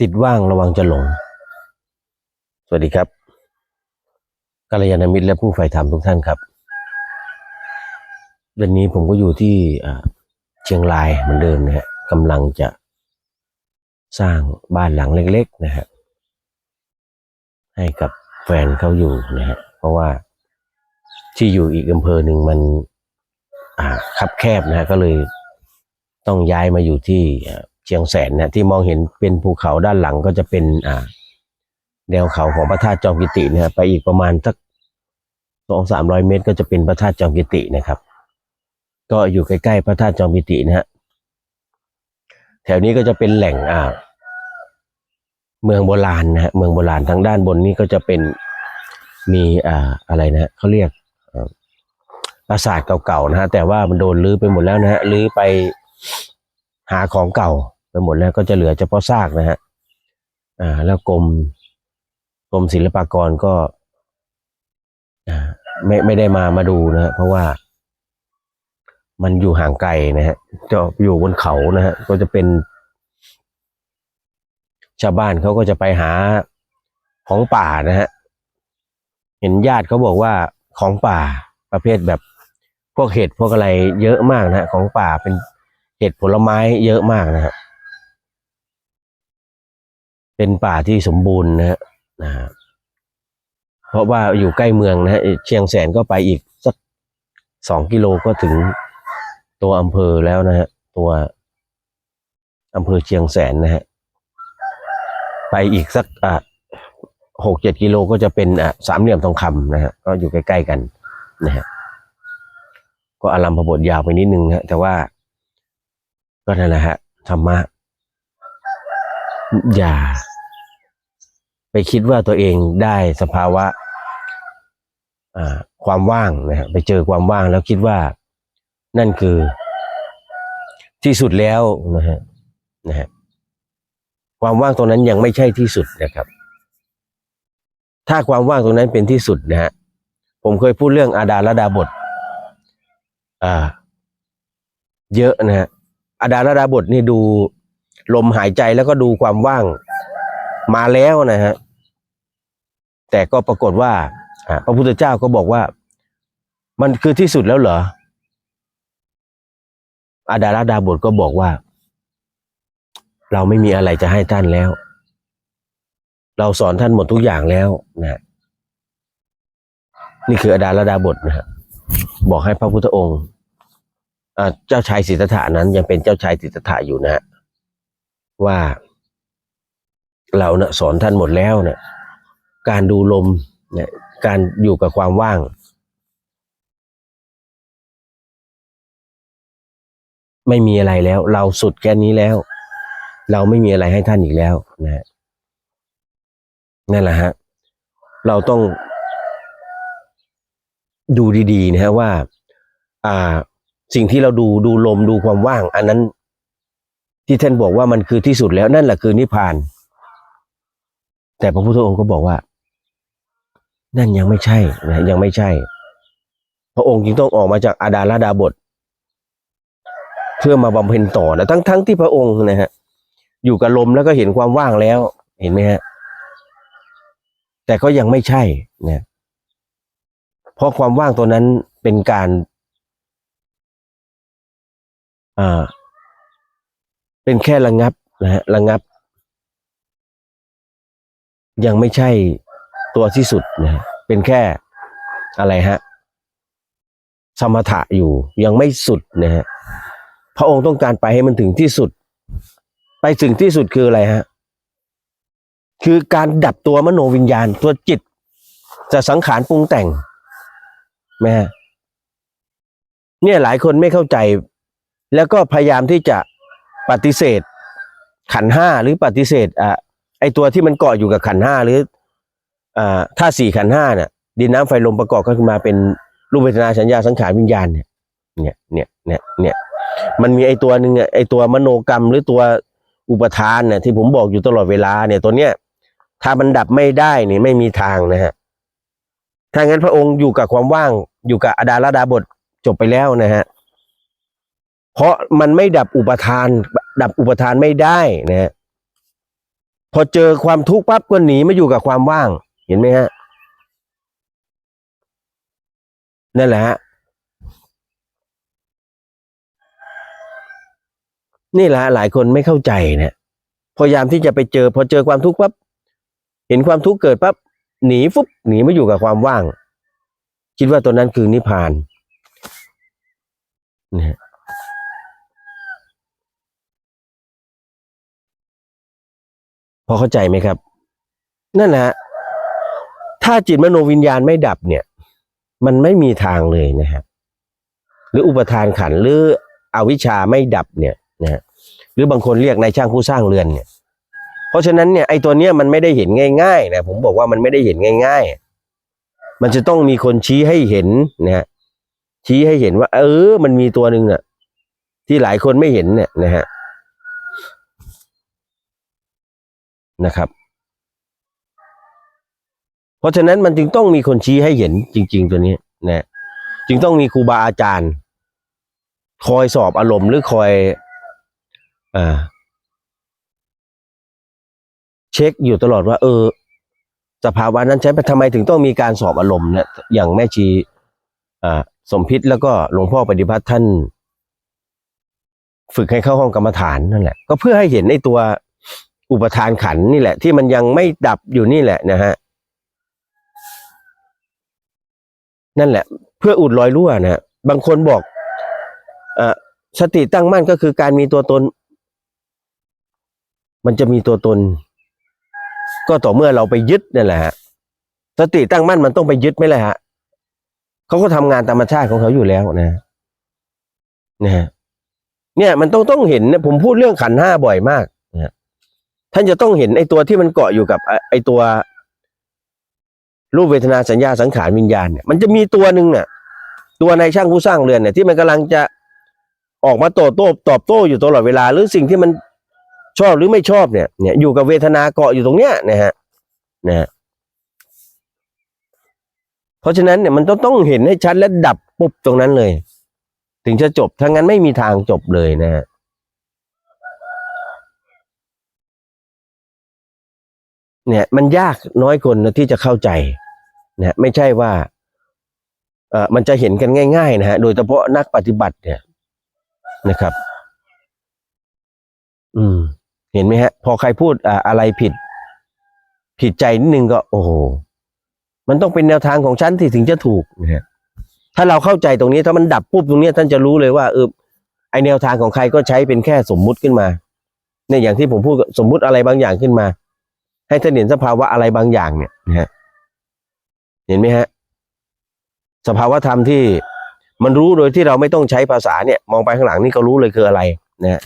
ติดว่างระวังจะหลง สวัสดีครับกัลยาณมิตรและผู้ใฝ่ธรรมทุกท่านครับเดือนนี้ผมก็อยู่ที่เชียงรายเหมือนเดิมนะฮะกำลังจะสร้างบ้านหลังเล็ก ๆ นะฮะให้กับแฟนเขาอยู่นะฮะเพราะว่าที่อยู่อีกอำเภอหนึ่งมันคับแคบนะฮะก็เลยต้องย้ายมาอยู่ที่ ชียงแสนนะที่มองเห็นเป็นภูเขาด้านหลังก็จะเป็นอ่าแนวเขาของพระธาตุจอมกิตินะไปอีกประมาณสักสองสามร้อยเมตร ก็จะเป็นพระธาตุจอมกิตินะครับ ก็อยู่ใกล้ๆพระธาตุจอมกิตินะฮะแถวนี้ก็จะเป็นแหล่งอ่าเมืองโบราณนะฮะเมืองโบราณทางด้านบนนี้ก็จะเป็นมีอ่าอะไรนะเขาเรียกปราสาทเก่าๆนะฮะแต่ว่ามันโดนรื้อไปหมดแล้วนะฮะรื้อไปหาของเก่า ไปหมดแล้วก็จะเหลือเฉพาะซากนะฮะอ่า แล้วกรมกรมศิลปากรก็อ่าไม่ไม่ได้มามาดูนะฮะเพราะว่า มันอยู่ห่างไกลนะฮะจะอยู่บนเขานะฮะก็จะเป็น ชาวบ้านเขาก็จะไปหาของป่านะฮะเห็นญาติเขาบอกว่าของป่าประเภทแบบพวกเห็ดพวกอะไรเยอะมากนะฮะของป่าเป็นเห็ดผลไม้เยอะมากนะฮะ เป็นป่าที่สมบูรณ์นะฮะนะฮะเพราะว่าอยู่ใกล้เมืองนะฮะเชียงแสนก็ไปอีกสักสองกิโลก็ถึงตัวอำเภอแล้วนะฮะตัวอำเภอเชียงแสนนะฮะไปอีกสักอะหกเจ็ดกิโลก็จะเป็นอะสามเหลี่ยมทองคำนะฮะก็อยู่ใกล้ๆกันนะฮะก็อารัมพบทยาวไปนิดนึงนะฮะแต่ว่า ก็นั่นแหละฮะธรรมะอย่า ไปคิดว่าตัวเองได้สภาวะความว่างนะฮะไปเจอความว่างแล้วคิดว่านั่นคือ ที่สุดแล้วนะฮะนะฮะความว่างตรงนั้นยังไม่ใช่ที่สุดนะครับ ถ้าความว่างตรงนั้นเป็นที่สุดนะฮะผมเคยพูดเรื่องอาดาลดาบทอ่า เยอะนะฮะอาดาลดาบทนี่ดูลมหายใจแล้วก็ดูความว่าง มาแล้วนะฮะแต่ก็ปรากฏว่าพระพุทธเจ้าก็บอกว่า มันคือที่สุดแล้วเหรออาดาลดาบทก็บอกว่า เราไม่มีอะไรจะให้ท่านแล้ว เราสอนท่านหมดทุกอย่างแล้วนะฮะนี่คืออาดาลดาบทนะฮะบอกให้พระพุทธองค์เจ้าชายสิทธัตถะนั้นยังเป็นเจ้าชายสิทธัตถะอยู่นะฮะว่า เราเนะ่ะสอนท่านหมดแล้วเนี่ยการดูลมเนี่ยการอยู่กับความว่าง ไม่มีอะไรแล้ว เราสุดแค่นี้แล้ว เราไม่มีอะไรให้ท่านอีกแล้วนะฮะนั่นแหละฮะเราต้องดูดีๆนะฮะว่า อ่า สิ่งที่เราดูดูลมดูความว่าง อันนั้น ที่ท่านบอกว่ามันคือที่สุดแล้วนั่นแหละคือนิพพาน แต่พระพุทธองค์ก็บอกว่า นั่นยังไม่ใช่นะยังไม่ใช่ พระองค์จึงต้องออกมาจากอาดาลดาบท เพื่อมาบำเพ็ญต่อนะทั้งทั้งที่พระองค์นะฮะอยู่กับลมแล้วก็เห็นความว่างแล้ว เห็นไหมฮะแต่ก็ยังไม่ใช่นะเพราะความว่างตัวนั้นเป็นการอ่าเป็นแค่ระงับนะฮะระงับ ยังไม่ใช่ตัวที่สุดนะฮะเป็นแค่อะไรฮะสมถะอยู่ยังไม่สุดนะฮะพระองค์ต้องการไปให้มันถึงที่สุด ไปถึงที่สุดคืออะไรฮะคือการดับตัวมโนวิญญาณตัวจิตจะสังขารปรุงแต่งแม่เนี่ยหลายคนไม่เข้าใจ แล้วก็พยายามที่จะปฏิเสธขันห้าหรือปฏิเสธอะ ไอตัวที่มันเกาะอยู่กับขันห้าหรืออ่าถ้าสี่ขันห้าเนี่ยดินน้ำไฟลมประกอบกันขึ้นมาเป็นรูปเวทนาสัญญาสังขารวิญญาณเนี่ย เนี่ยเนี่ยเนี่ยเนี่ยมันมีไอตัวหนึ่งไอตัวมโนกรรมหรือตัวอุปทานเนี่ยที่ผมบอกอยู่ตลอดเวลาเนี่ยตัวเนี้ยถ้ามันดับไม่ได้เนี่ยไม่มีทางนะฮะถ้างั้นพระองค์อยู่กับความว่างอยู่กับอดาลดาบทจบไปแล้วนะฮะเพราะมันไม่ดับอุปทาน ดับอุปทานไม่ได้นะฮะ พอเจอความทุกข์ปั๊บก็หนีมาอยู่กับความว่าง เห็นไหมฮะนั่นแหละฮะนี่แหละฮะหลายคนไม่เข้าใจเนี่ยพยายามที่จะไปเจอ พอเจอความทุกข์ปั๊บเห็นความทุกข์เกิดปั๊บหนีฟุบหนีมาอยู่กับความว่าง คิดว่าตัวนั้นคือนิพพานนะฮะ พอเข้าใจไหมครับ นั่นแหละถ้าจิตมโนวิญญาณไม่ดับเนี่ย มันไม่มีทางเลยนะฮะหรืออุปทานขันหรืออวิชชาไม่ดับเนี่ยนะฮะหรือบางคนเรียกนายช่างผู้สร้างเรือนเนี่ย เพราะฉะนั้นเนี่ยไอ้ตัวเนี้ยมันไม่ได้เห็นง่ายๆนะผมบอกว่ามันไม่ได้เห็นง่าย ๆ มันจะต้องมีคนชี้ให้เห็นนะฮะชี้ให้เห็นว่า เออ มันมีตัวหนึ่งน่ะ ที่หลายคนไม่เห็นเนี่ยนะฮะ นะครับ เพราะฉะนั้นมันจึงต้องมีคนชี้ให้เห็นจริง ๆ ตัวนี้นะจึงต้องมีครูบาอาจารย์ คอยสอบอารมณ์หรือคอยอเช็คอยู่ตลอดว่า เออ สภาวะนั้นใช้ทำไมถึงต้องมีการสอบอารมณ์เนี่ยอย่างแม่ชีสมพิษแล้วก็หลวงพ่อปฏิพัฒน์ท่าน ฝึกให้เข้าห้องกรรมฐานนั่นแหละ ก็เพื่อให้เห็นในตัว อุปทานขันนี่แหละ ที่มันยังไม่ดับอยู่นี่แหละนะฮะนั่นแหละ เพื่ออุดรอยรั่วนะบางคนบอกอสติตั้งมั่นก็คือการมีตัวตน มันจะมีตัวตน ก็ต่อเมื่อเราไปยึดนั่นแหละฮะสติตั้งมั่นมันต้องไปยึดไหมล่ะฮะเขาก็ทำงานธรรมชาติของเขาอยู่แล้วนะนะเนี่ย มันต้องต้องเห็นเนี่ยผมพูดเรื่องขันห้าบ่อยมาก ท่านจะต้องเห็นไอ้ตัวที่มันเกาะอยู่กับไอ้ตัว รูปเวทนาสัญญาสังขารวิญญาณเนี่ยมันจะมีตัวหนึ่งน่ะตัวในช่างผู้สร้างเรือนเนี่ยที่มันกำลังจะออกมาโต้โต้ตอบโต้อยู่ตลอดเวลา หรือสิ่งที่มันชอบหรือไม่ชอบเนี่ยเนี่ยอยู่กับเวทนาเกาะอยู่ตรงเนี้ยนะฮะนะฮะเพราะฉะนั้นเนี่ยมันต้องต้องเห็นให้ชัดและดับปุ๊บตรงนั้นเลย ถึงจะจบถ้างั้นไม่มีทางจบเลยนะฮะ เนี่ยมันยากน้อยคนนะที่จะเข้าใจนะไม่ใช่ว่าเอ่อมันจะเห็นกันง่าย ๆ นะฮะโดยเฉพาะนักปฏิบัติเนี่ยนะครับ อืม เห็นไหมฮะ พอใครพูดอ่าอะไรผิด ผิดใจนิดนึงก็ โอ้โหมันต้องเป็นแนวทางของฉันที่ถึงจะถูกนะฮะถ้าเราเข้าใจตรงนี้ถ้ามันดับปุ๊บตรงเนี้ยท่านจะรู้เลยว่าเออไอแนวทางของใครก็ใช้เป็นแค่สมมุติขึ้นมาเนี่ยอย่างที่ผมพูดสมมุติอะไรบางอย่างขึ้นมา ให้ท่านเห็นสภาวะอะไรบางอย่างเนี่ยนะฮะเห็นไหมฮะสภาวะธรรมที่มันรู้โดยที่เราไม่ต้องใช้ภาษาเนี่ย มองไปข้างหลังนี่ก็รู้เลยคืออะไรนะฮะ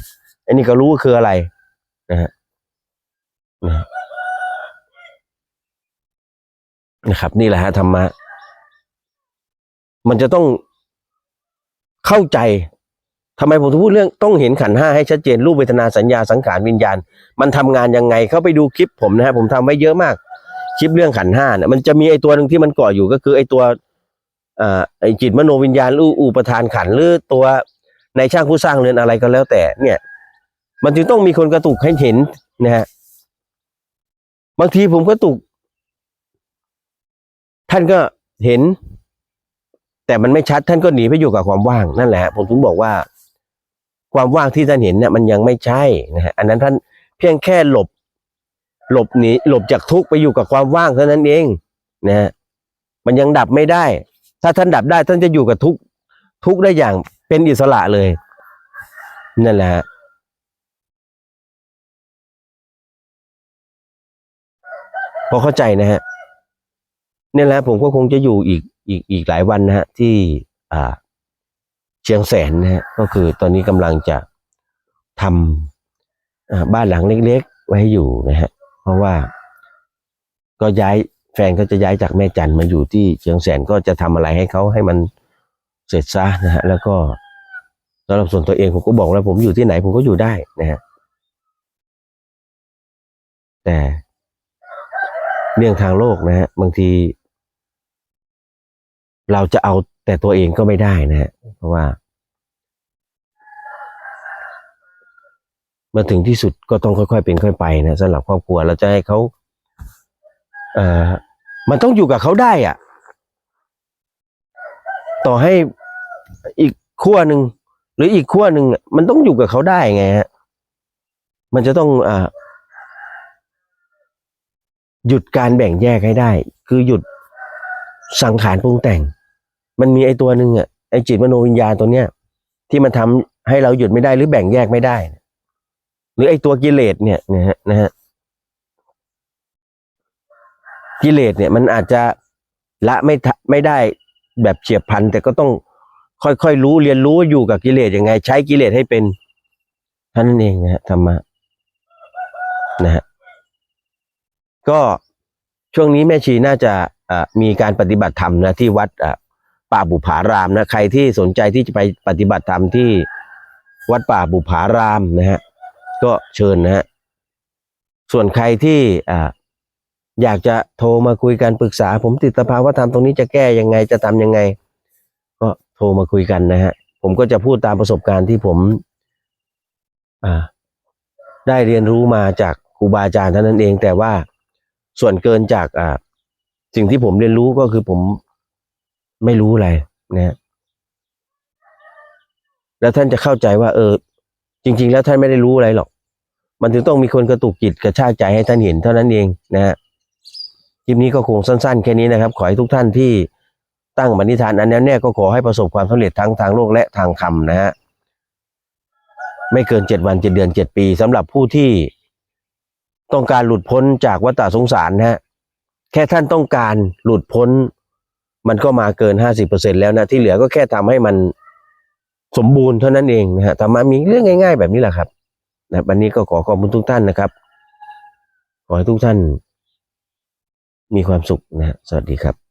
อันนี้ก็รู้ว่าคืออะไรนะฮะนะครับ นี่แหละฮะธรรมะ มันจะต้องเข้าใจ ทำไมผมถึงพูดเรื่องต้องเห็นขันห้าให้ชัดเจนรูปเวทนาสัญญาสังขารวิญญาณ มันทำงานยังไงเข้าไปดูคลิปผมนะฮะผมทำไว้เยอะมากคลิปเรื่องขันห้าเนี่ยมันจะมีไอตัวหนึ่งที่มันเกาะอยู่ก็คือไอตัวอ่าไอจิตมโนวิญญาณหรืออุปทานขันหรือตัวในช่างผู้สร้างเรือนอะไรก็แล้วแต่ เนี่ย มันจึงต้องมีคนกระตุกให้เห็นนะฮะบางทีผมกระตุก ท่านก็เห็น แต่มันไม่ชัดท่านก็หนีไปอยู่กับความว่างนั่นแหละ ผมถึงบอกว่า ความว่างที่ท่านเห็นเนี่ยมันยังไม่ใช่นะฮะอันนั้นท่านเพียงแค่หลบ หลบหนีหลบจากทุกข์ไปอยู่กับความว่างเท่านั้นเองนะฮะมันยังดับไม่ได้ ถ้าท่านดับได้ท่านจะอยู่กับทุกทุกได้อย่างเป็นอิสระเลยนั่นแหละฮะพอเข้าใจนะฮะนี่แหละผมก็คงจะอยู่อีกอีกอีกหลายวันนะฮะที่ อ่า เชียงแสนนะฮะก็คือตอนนี้กำลังจะทำบ้านหลังเล็กๆ ไว้ให้อยู่นะฮะเพราะว่าก็ย้ายแฟนก็จะย้ายจากแม่จันมาอยู่ที่เชียงแสนก็จะทำอะไรให้เขาให้มันเสร็จซะนะฮะแล้วก็สำหรับส่วนตัวเองผมก็บอกแล้วผมอยู่ที่ไหนผมก็อยู่ได้นะฮะแต่เรื่องทางโลกนะฮะบางที เราจะเอาแต่ตัวเองก็ไม่ได้นะฮะ ราะว่า มาถึงที่สุดก็ต้องค่อยๆเป็นค่อยไปนะสำหรับครอบครัวเราจะให้เขาเอ่อมันต้องอยู่กับเขาได้อะต่อให้อีกขั้วหนึ่งหรืออีกขั้วหนึ่งมันต้องอยู่กับเขาได้ไงฮะมันจะต้องอ่าหยุดการแบ่งแยกให้ได้ คือหยุดสังขารปรุงแต่ง มันมีไอ้ตัวหนึ่งอะ อ้จิตมโนวิญญาณตัวเนี้ยที่มันทำให้เราหยุดไม่ได้หรือแบ่งแยกไม่ได้ หรือไอ้ตัวกิเลสเนี่ยนะฮะนะฮะกิเลสเนี่ยมันอาจจะละไม่ทะไม่ได้แบบเฉียบพลัน แต่ก็ต้องค่อยๆรู้เรียนรู้อยู่กับกิเลสยังไง ใช้กิเลสให้เป็นท่านั้นเองนะฮะธรรมะนะฮะก็ช่วงนี้แม่ชีน่าจะอ่ามีการปฏิบัติธรรมนะที่วัดอ่า ป่าบุภารามนะใครที่สนใจที่จะไปปฏิบัติธรรมที่วัดป่าบุภารามนะฮะก็เชิญนะฮะส่วนใครที่อ่าอยากจะโทรมาคุยกันปรึกษา ผมติดสภาวะธรรมตรงนี้จะแก้ยังไงจะทำยังไง ก็โทรมาคุยกันนะฮะผมก็จะพูดตามประสบการณ์ที่ผมอได้เรียนรู้มาจากครูบาอาจารย์เท่านั้นเอง แต่ว่าส่วนเกินจากอ่าสิ่งที่ผมเรียนรู้ก็คือผม ไม่รู้อะไรนะแล้วท่านจะเข้าใจว่า เออ จริง ๆ แล้วท่านไม่ได้รู้อะไรหรอก มันถึงต้องมีคนกระตุกจิตกระชากใจให้ท่านเห็นเท่านั้นเองนะฮะคลิปนี้ก็คงสั้น ๆ แค่นี้นะครับ ขอให้ทุกท่านที่ตั้งปณิธานอันนี้แน่ก็ขอให้ประสบความสำเร็จทั้งทางโลกและทางธรรมนะฮะไม่เกินเจ็ดวันเจ็ดเดือนเจ็ดปีสำหรับผู้ที่ต้องการหลุดพ้นจากวัฏสงสารนะฮะแค่ท่านต้องการหลุดพ้น มันก็มาเกินห้าสิบเปอร์เซ็นแล้วนะที่เหลือก็แค่ทำให้มันสมบูรณ์เท่านั้นเองนะฮะแต่มามีเรื่องง่าย ๆ แบบนี้แหละครับนะวันนี้ก็ขอขอบคุณทุกท่านนะครับ ขอให้ทุกท่านมีความสุขนะฮะสวัสดีครับ